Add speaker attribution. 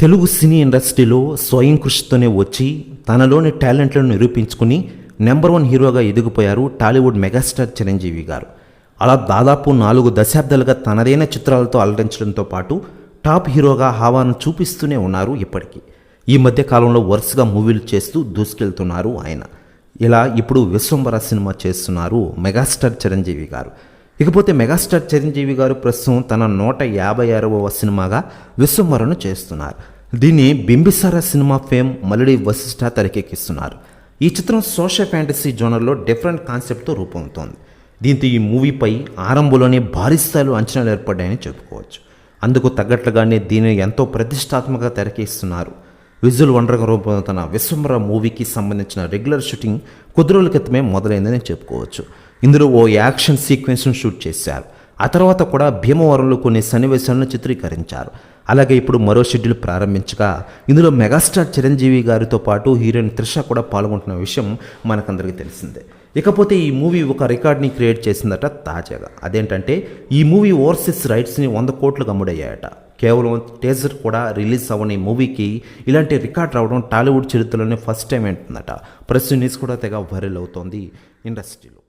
Speaker 1: తెలుగు సినీ ఇండస్ట్రీలో స్వయం కృషితోనే వచ్చి తనలోని టాలెంట్లను నిరూపించుకుని నెంబర్ వన్ హీరోగా ఎదిగిపోయారు టాలీవుడ్ మెగాస్టార్ చిరంజీవి గారు. అలా దాదాపు నాలుగు దశాబ్దాలుగా తనదైన చిత్రాలతో అలరించడంతో పాటు టాప్ హీరోగా హావాను చూపిస్తూనే ఉన్నారు ఇప్పటికీ. ఈ మధ్య కాలంలో వరుసగా మూవీలు చేస్తూ దూసుకెళ్తున్నారు ఆయన. ఇలా ఇప్పుడు విశ్వంబర సినిమా చేస్తున్నారు మెగాస్టార్ చిరంజీవి గారు. ఇకపోతే మెగాస్టార్ చిరంజీవి గారు ప్రస్తుతం తన నూట యాభై ఆరవ సినిమాగా విశ్వమరణ చేస్తున్నారు. దీన్ని బింబిసార సినిమా ఫేమ్ మల్లడి వశిష్ఠ తెరకెక్కిస్తున్నారు. ఈ చిత్రం సోషల్ ఫ్యాంటసీ జోనర్లో డిఫరెంట్ కాన్సెప్ట్తో రూపొందుతోంది. దీంతో ఈ మూవీపై ఆరంభంలోనే భారీ స్థాయిలో అంచనాలు ఏర్పడ్డాయని చెప్పుకోవచ్చు. అందుకు తగ్గట్లుగానే దీనిని ఎంతో ప్రతిష్టాత్మకంగా తెరకేస్తున్నారు విజువల్ వండర్గా రూపొందుతున్న విశ్వంబర మూవీకి సంబంధించిన రెగ్యులర్ షూటింగ్ కొద్ది రోజుల క్రితమే మొదలైందని చెప్పుకోవచ్చు. ఇందులో ఓ యాక్షన్ సీక్వెన్స్ను షూట్ చేశారు. ఆ తర్వాత కూడా భీమవరంలో కొన్ని సన్నివేశాలను చిత్రీకరించారు. అలాగే ఇప్పుడు మరో షెడ్యూల్ ప్రారంభించగా ఇందులో మెగాస్టార్ చిరంజీవి గారితో పాటు హీరోయిన్ త్రిష కూడా పాల్గొంటున్న విషయం మనకందరికీ తెలిసిందే. ఇకపోతే ఈ మూవీ ఒక రికార్డ్ని క్రియేట్ చేసిందట తాజాగా. అదేంటంటే ఈ మూవీ ఓవర్సీస్ రైట్స్ని వంద కోట్లకు అమ్ముడయ్యాయట కేవలం టేజర్ కూడా రిలీజ్ అవ్వని మూవీకి ఇలాంటి రికార్డ్ రావడం టాలీవుడ్ చరిత్రలోనే ఫస్ట్ టైం ఏంటుందట ప్రెస్ న్యూస్ కూడా తెగ వైరల్ అవుతోంది. ఇండస్ట్రీలో.